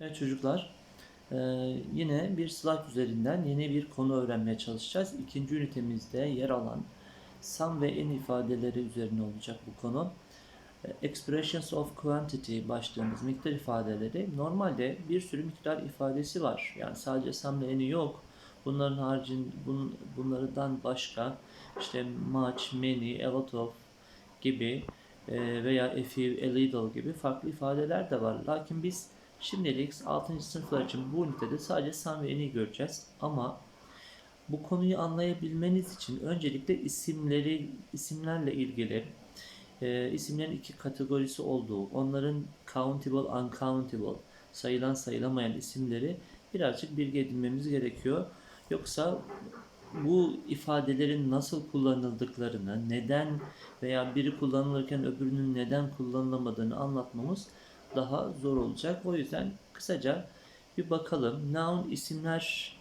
Evet çocuklar, eee, yine bir slide üzerinden yeni bir konu öğrenmeye çalışacağız. İkinci ünitemizde yer alan sum ve en ifadeleri üzerine olacak bu konu. E, Expressions of quantity başlığımız miktar ifadeleri. Normalde bir sürü miktar ifadesi var. Yani sadece sum ve eni yok. Bunların haricinde bun, bunlardan başka işte much, many, a lot of gibi e, veya a few, a little gibi farklı ifadeler de var. Lakin biz şimdilik 6. sınıflar için bu ünitede sadece sum ve eni göreceğiz. Ama bu konuyu anlayabilmeniz için öncelikle isimleri isimlerle ilgili e, isimlerin iki kategorisi olduğu, onların countable, uncountable, sayılan sayılamayan isimleri birazcık bilgi edinmemiz gerekiyor. Yoksa bu ifadelerin nasıl kullanıldıklarını, neden veya biri kullanılırken öbürünün neden kullanılamadığını anlatmamız daha zor olacak. O yüzden kısaca bir bakalım. Noun isimler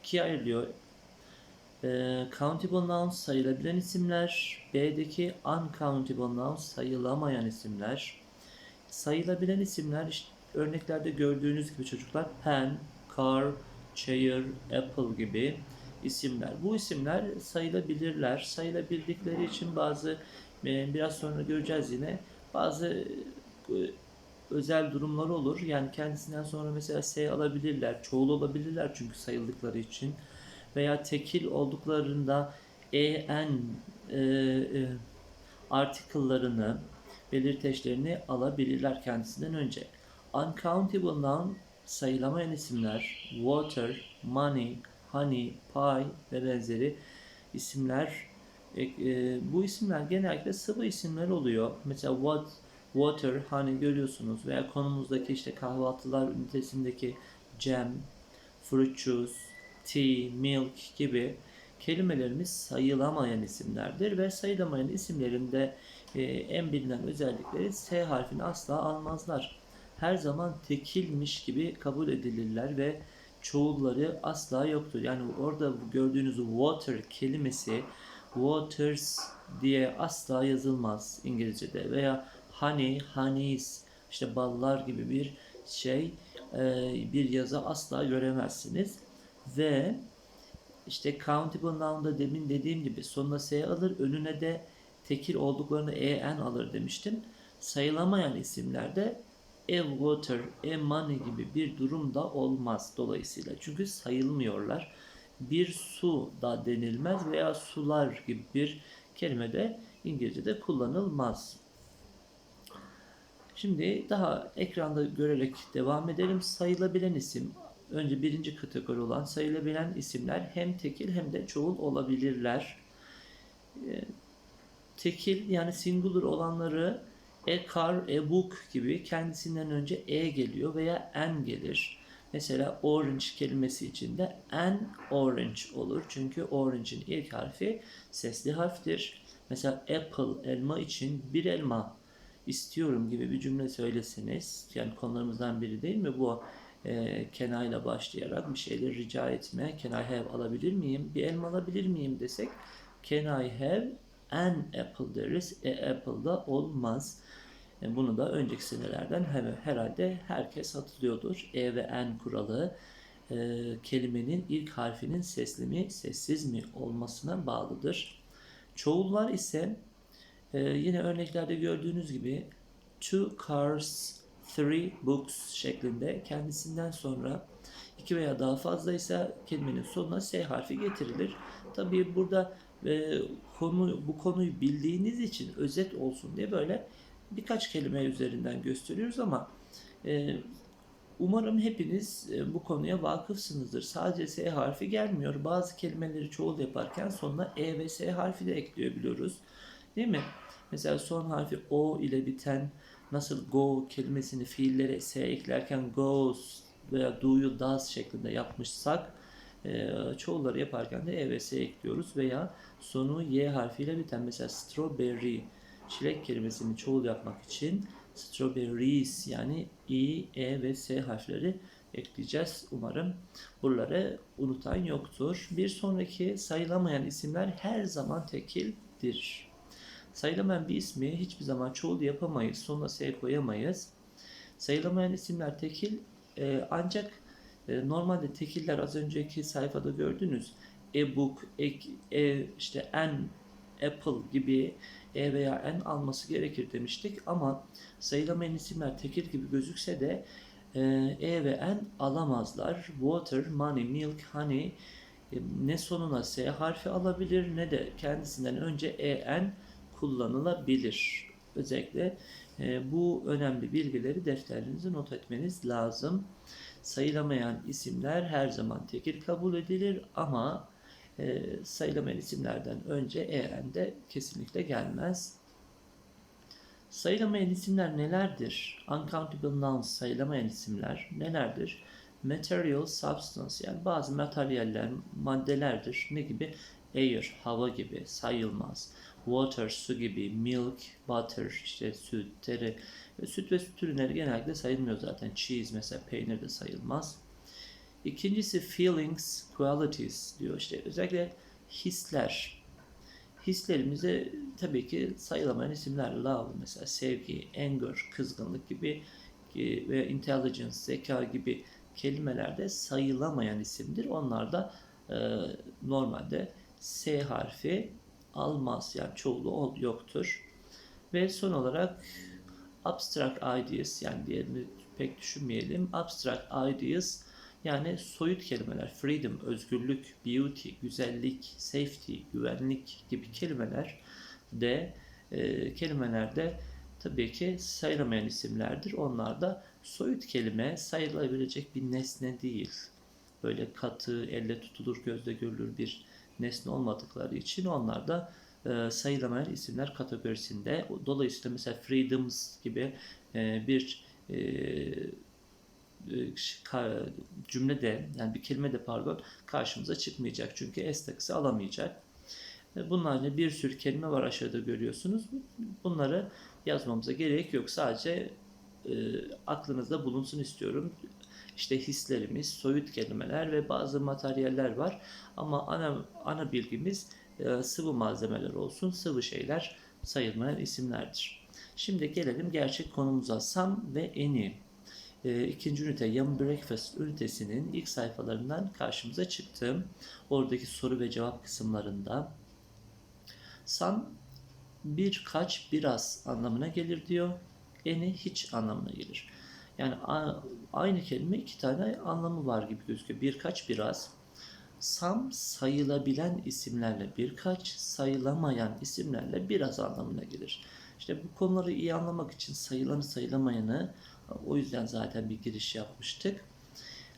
ikiye ayrılıyor. Ee, countable nouns sayılabilen isimler, B'deki uncountable nouns sayılamayan isimler. Sayılabilen isimler işte örneklerde gördüğünüz gibi çocuklar pen, car, chair, apple gibi isimler. Bu isimler sayılabilirler. Sayılabildikleri için bazı e, biraz sonra göreceğiz yine bazı e, özel durumları olur. Yani kendisinden sonra mesela S alabilirler, çoğul olabilirler çünkü sayıldıkları için veya tekil olduklarında en e, e, article'larını, belirteçlerini alabilirler kendisinden önce. Uncountable noun sayılamayan isimler, water, money, honey, pie ve benzeri isimler. E, e, bu isimler genellikle sıvı isimler oluyor. Mesela what, water, honey görüyorsunuz veya konumuzdaki işte kahvaltılar ünitesindeki jam, fruit juice, tea, milk gibi kelimelerimiz sayılamayan isimlerdir ve sayılamayan isimlerinde e, en bilinen özellikleri S harfini asla almazlar. Her zaman tekilmiş gibi kabul edilirler ve çoğulları asla yoktur. Yani orada gördüğünüz water kelimesi waters diye asla yazılmaz İngilizce'de veya honey, honeys işte ballar gibi bir şey e, bir yazı asla göremezsiniz ve işte countable noun'da demin dediğim gibi sonuna S alır, önüne de tekil olduklarını en alır demiştim. Sayılamayan isimlerde e water, e money gibi bir durum da olmaz dolayısıyla. Çünkü sayılmıyorlar. Bir su da denilmez veya sular gibi bir kelime de İngilizce'de kullanılmaz. Şimdi daha ekranda görerek devam edelim. Sayılabilen isim önce birinci kategori olan sayılabilen isimler hem tekil hem de çoğul olabilirler. E, tekil yani singular olanları a car, a book gibi kendisinden önce e geliyor veya n gelir. Mesela orange kelimesi içinde n orange olur. Çünkü orange'in ilk harfi sesli harftir. Mesela apple elma için bir elma istiyorum gibi bir cümle söyleseniz yani konularımızdan biri değil mi bu? e, I ile başlayarak bir şeyleri rica etme. Can I have alabilir miyim? Bir elma alabilir miyim desek can I have an apple deriz. E, apple da olmaz. E, bunu da önceki senelerden her, herhalde herkes hatırlıyordur. E ve n kuralı e, kelimenin ilk harfinin sesli mi sessiz mi olmasına bağlıdır. Çoğullar ise e, yine örneklerde gördüğünüz gibi two cars three books şeklinde kendisinden sonra iki veya daha fazlaysa kelimenin sonuna S harfi getirilir. Tabii burada e, konu bu konuyu bildiğiniz için özet olsun diye böyle birkaç kelime üzerinden gösteriyoruz ama e, umarım hepiniz e, bu konuya vakıfsınızdır. Sadece S harfi gelmiyor. Bazı kelimeleri çoğul yaparken sonuna E ve S harfi de ekliyor biliyoruz. Değil mi? Mesela son harfi O ile biten nasıl go kelimesini fiillere s eklerken goes veya do'yu does şeklinde yapmışsak e, çoğulları yaparken de e ve s ekliyoruz veya sonu y harfiyle biten mesela strawberry çilek kelimesini çoğul yapmak için strawberries yani i, e ve s harfleri ekleyeceğiz. Umarım buraları unutan yoktur. Bir sonraki sayılamayan isimler her zaman tekildir. Sayılamayan bir ismi hiçbir zaman çoğul yapamayız. Sonuna S koyamayız. Sayılamayan isimler tekil E, ancak e, normalde tekiller az önceki sayfada gördünüz. E-book, e, e, işte an, apple gibi e veya n alması gerekir demiştik ama sayılamayan isimler tekil gibi gözükse de e, e ve n alamazlar. Water, money, milk, honey e, ne sonuna S harfi alabilir ne de kendisinden önce en kullanılabilir. Özellikle e, bu önemli bilgileri defterinize not etmeniz lazım. Sayılamayan isimler her zaman tekil kabul edilir ama e, sayılamayan isimlerden önce en de kesinlikle gelmez. Sayılamayan isimler nelerdir? Uncountable nouns sayılamayan isimler nelerdir? Material substance yani bazı materyaller, maddelerdir. Ne gibi? Air, hava gibi sayılmaz. Water, su gibi. Milk, butter, işte süt, tere. Süt ve süt ürünleri genellikle sayılmıyor zaten. Cheese mesela peynir de sayılmaz. İkincisi feelings, qualities diyor işte özellikle hisler. Hislerimize tabii ki sayılamayan isimler love mesela sevgi, anger, kızgınlık gibi ve intelligence, zeka gibi kelimelerde sayılamayan isimdir. Onlar da e, normalde S harfi almaz. Yani çoğulu yoktur. Ve son olarak abstract ideas yani diğerini pek düşünmeyelim. Abstract ideas yani soyut kelimeler, freedom, özgürlük, beauty, güzellik, safety, güvenlik gibi kelimeler de e, kelimelerde tabii ki sayılamayan isimlerdir. Onlar da soyut kelime sayılabilecek bir nesne değil. Böyle katı, elle tutulur, gözle görülür bir nesne olmadıkları için onlar da e, sayılamayan isimler kategorisinde. Dolayısıyla mesela freedoms gibi e, bir e, e cümlede yani bir kelime de pardon karşımıza çıkmayacak. Çünkü S takısı alamayacak. E, bunlarla bir sürü kelime var aşağıda görüyorsunuz. Bunları yazmamıza gerek yok. Sadece e, aklınızda bulunsun istiyorum. İşte hislerimiz, soyut kelimeler ve bazı materyaller var. Ama ana, ana bilgimiz e, sıvı malzemeler olsun, sıvı şeyler sayılmayan isimlerdir. Şimdi gelelim gerçek konumuza. Sam ve Eni. E, ikinci ünite Yum Breakfast ünitesinin ilk sayfalarından karşımıza çıktım. Oradaki soru ve cevap kısımlarında. Sam birkaç biraz anlamına gelir diyor eni hiç anlamına gelir. Yani aynı kelime iki tane anlamı var gibi gözüküyor. Birkaç biraz. Sam sayılabilen isimlerle birkaç, sayılamayan isimlerle biraz anlamına gelir. İşte bu konuları iyi anlamak için sayılanı sayılamayanı o yüzden zaten bir giriş yapmıştık.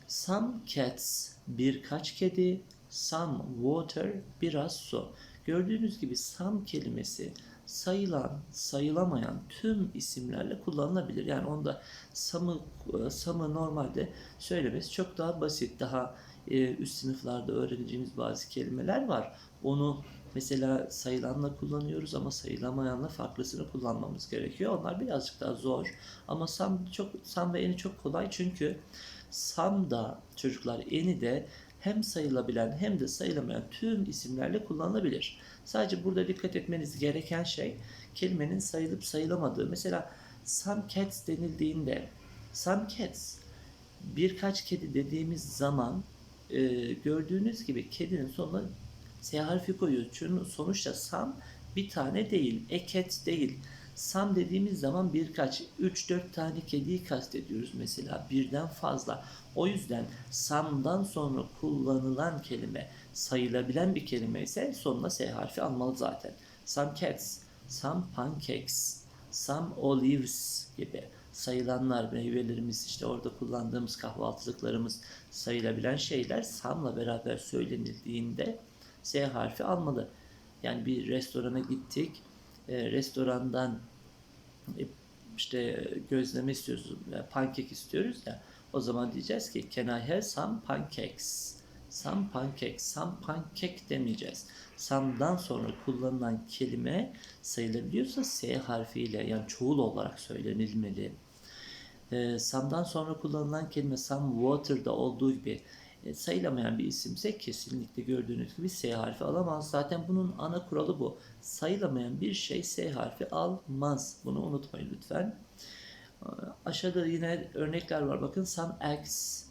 Some cats birkaç kedi, some water biraz su. Gördüğünüz gibi some kelimesi sayılan, sayılamayan tüm isimlerle kullanılabilir. Yani onda samı, samı normalde söylemesi çok daha basit, daha e, üst sınıflarda öğreneceğimiz bazı kelimeler var. Onu mesela sayılanla kullanıyoruz ama sayılamayanla farklısını kullanmamız gerekiyor. Onlar birazcık daha zor. Ama sam çok sam ve eni çok kolay çünkü sam da çocuklar eni de hem sayılabilen hem de sayılamayan tüm isimlerle kullanılabilir. Sadece burada dikkat etmeniz gereken şey kelimenin sayılıp sayılamadığı. Mesela some cats denildiğinde some cats birkaç kedi dediğimiz zaman e, gördüğünüz gibi kedinin sonuna S harfi koyuyoruz. Çünkü sonuçta some bir tane değil, a cat değil. Sam dediğimiz zaman birkaç, 3-4 tane kediyi kastediyoruz mesela birden fazla. O yüzden samdan sonra kullanılan kelime sayılabilen bir kelime ise sonuna S harfi almalı zaten. Some cats, some pancakes, some olives gibi sayılanlar, meyvelerimiz, işte orada kullandığımız kahvaltılıklarımız sayılabilen şeyler samla beraber söylenildiğinde S harfi almalı. Yani bir restorana gittik, e, restorandan e, işte gözleme istiyoruz, pankek istiyoruz ya. O zaman diyeceğiz ki can I have some pancakes? Some pancakes, some pancake demeyeceğiz. Some'dan sonra kullanılan kelime sayılabiliyorsa S harfiyle yani çoğul olarak söylenilmeli. E, some'dan sonra kullanılan kelime some water'da olduğu gibi sayılamayan bir isimse kesinlikle gördüğünüz gibi S harfi alamaz. Zaten bunun ana kuralı bu. Sayılamayan bir şey S harfi almaz. Bunu unutmayın lütfen. Aşağıda yine örnekler var. Bakın some eggs,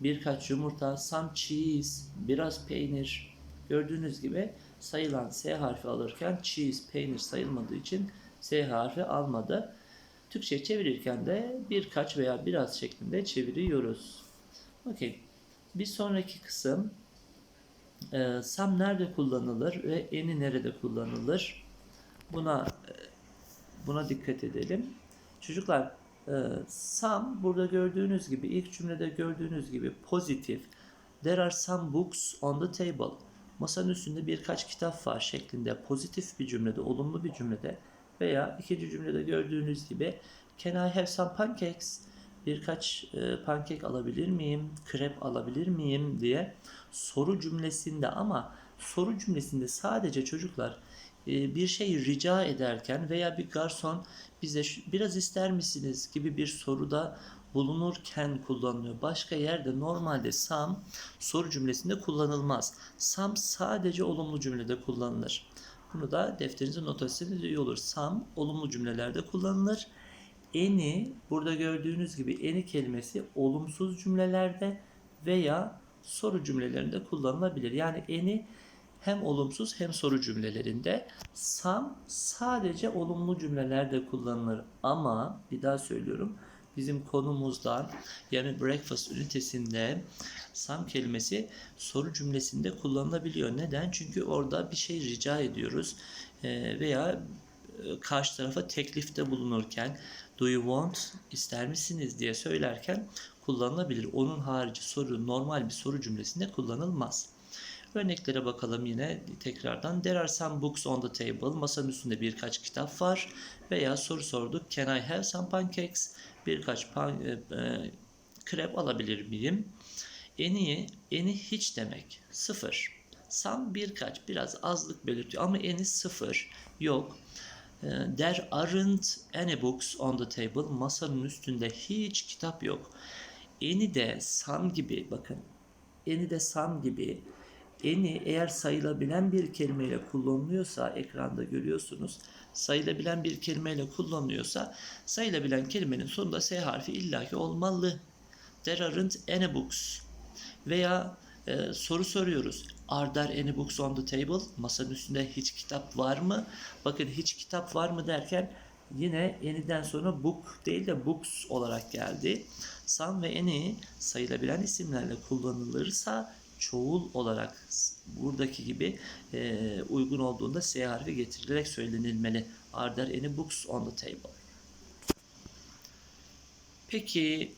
birkaç yumurta, some cheese, biraz peynir. Gördüğünüz gibi sayılan S harfi alırken cheese, peynir sayılmadığı için S harfi almadı. Türkçe çevirirken de birkaç veya biraz şeklinde çeviriyoruz. Okey. Bir sonraki kısım e, some nerede kullanılır ve eni nerede kullanılır? Buna e, buna dikkat edelim. Çocuklar e, some burada gördüğünüz gibi ilk cümlede gördüğünüz gibi pozitif. There are some books on the table. Masanın üstünde birkaç kitap var şeklinde pozitif bir cümlede, olumlu bir cümlede veya ikinci cümlede gördüğünüz gibi Can I have some pancakes? Birkaç e, pankek alabilir miyim? Krep alabilir miyim diye soru cümlesinde ama soru cümlesinde sadece çocuklar e, bir şey rica ederken veya bir garson bize biraz ister misiniz gibi bir soruda bulunurken kullanılıyor. Başka yerde normalde some soru cümlesinde kullanılmaz. Some sadece olumlu cümlede kullanılır. Bunu da defterinize not etseniz iyi olur. Some olumlu cümlelerde kullanılır. Any burada gördüğünüz gibi any kelimesi olumsuz cümlelerde veya soru cümlelerinde kullanılabilir. Yani any hem olumsuz hem soru cümlelerinde. Some sadece olumlu cümlelerde kullanılır. Ama bir daha söylüyorum. Bizim konumuzda yani breakfast ünitesinde some kelimesi soru cümlesinde kullanılabiliyor. Neden? Çünkü orada bir şey rica ediyoruz veya karşı tarafa teklifte bulunurken do you want ister misiniz diye söylerken kullanılabilir. Onun harici soru normal bir soru cümlesinde kullanılmaz. Örneklere bakalım yine tekrardan. There are some books on the table. Masanın üstünde birkaç kitap var. Veya soru sorduk. Can I have some pancakes? Birkaç pan, e, e, krep alabilir miyim? Eni, eni hiç demek. Sıfır. Some birkaç, biraz azlık belirtiyor ama eni sıfır. Yok. There aren't any books on the table. Masanın üstünde hiç kitap yok. Eni de some gibi bakın. Eni de some gibi eni eğer sayılabilen bir kelimeyle kullanılıyorsa ekranda görüyorsunuz. Sayılabilen bir kelimeyle kullanılıyorsa sayılabilen kelimenin sonunda S harfi illaki olmalı. There aren't any books. Veya e, soru soruyoruz. Are there any books on the table? Masanın üstünde hiç kitap var mı? Bakın hiç kitap var mı derken yine any'den sonra book değil de books olarak geldi. Some ve any sayılabilen isimlerle kullanılırsa çoğul olarak buradaki gibi e, uygun olduğunda S harfi getirilerek söylenilmeli. Are there any books on the table? Peki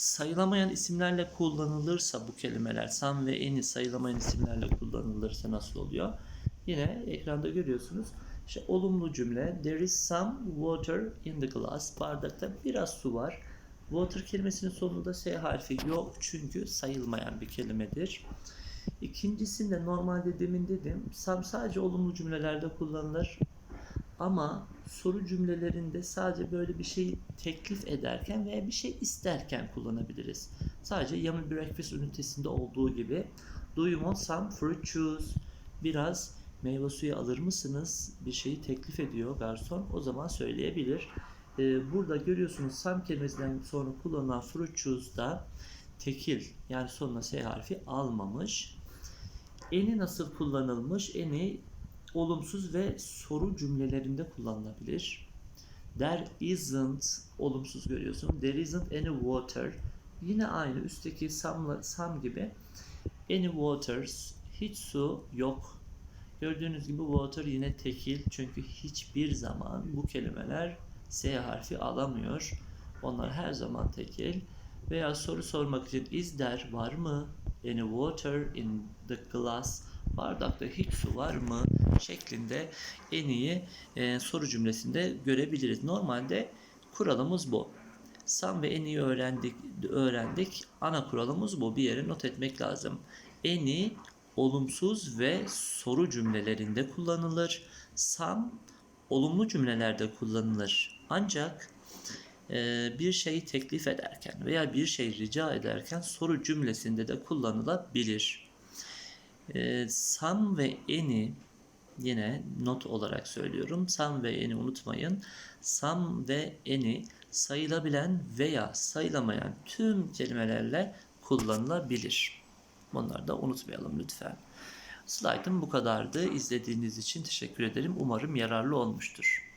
sayılamayan isimlerle kullanılırsa bu kelimeler some ve any sayılamayan isimlerle kullanılırsa nasıl oluyor? Yine ekranda görüyorsunuz. İşte olumlu cümle there is some water in the glass. Bardakta biraz su var. Water kelimesinin sonunda S harfi yok çünkü sayılmayan bir kelimedir. İkincisinde normalde demin dedim some sadece olumlu cümlelerde kullanılır. Ama soru cümlelerinde sadece böyle bir şey teklif ederken veya bir şey isterken kullanabiliriz. Sadece Yummy Breakfast ünitesinde olduğu gibi Do you want some fruit juice? Biraz meyve suyu alır mısınız? Bir şeyi teklif ediyor garson. O zaman söyleyebilir. Ee, burada görüyorsunuz some kelimesinden sonra kullanılan fruit juice da tekil yani sonuna S harfi almamış. Eni nasıl kullanılmış? Eni olumsuz ve soru cümlelerinde kullanılabilir. There isn't olumsuz görüyorsun. There isn't any water. Yine aynı üstteki some, some gibi. Any waters hiç su yok. Gördüğünüz gibi water yine tekil çünkü hiçbir zaman bu kelimeler S harfi alamıyor. Onlar her zaman tekil. Veya soru sormak için is there var mı? Any water in the glass? Bardakta hiç su var mı? şeklinde en iyi e, soru cümlesinde görebiliriz. Normalde kuralımız bu. Sam ve en iyi öğrendik, öğrendik. Ana kuralımız bu. Bir yere not etmek lazım. En iyi olumsuz ve soru cümlelerinde kullanılır. Sam olumlu cümlelerde kullanılır. Ancak e, bir şeyi teklif ederken veya bir şey rica ederken soru cümlesinde de kullanılabilir. E, some ve any yine not olarak söylüyorum. Some ve any unutmayın. Some ve any sayılabilen veya sayılamayan tüm kelimelerle kullanılabilir. Bunları da unutmayalım lütfen. Slaytım bu kadardı. İzlediğiniz için teşekkür ederim. Umarım yararlı olmuştur.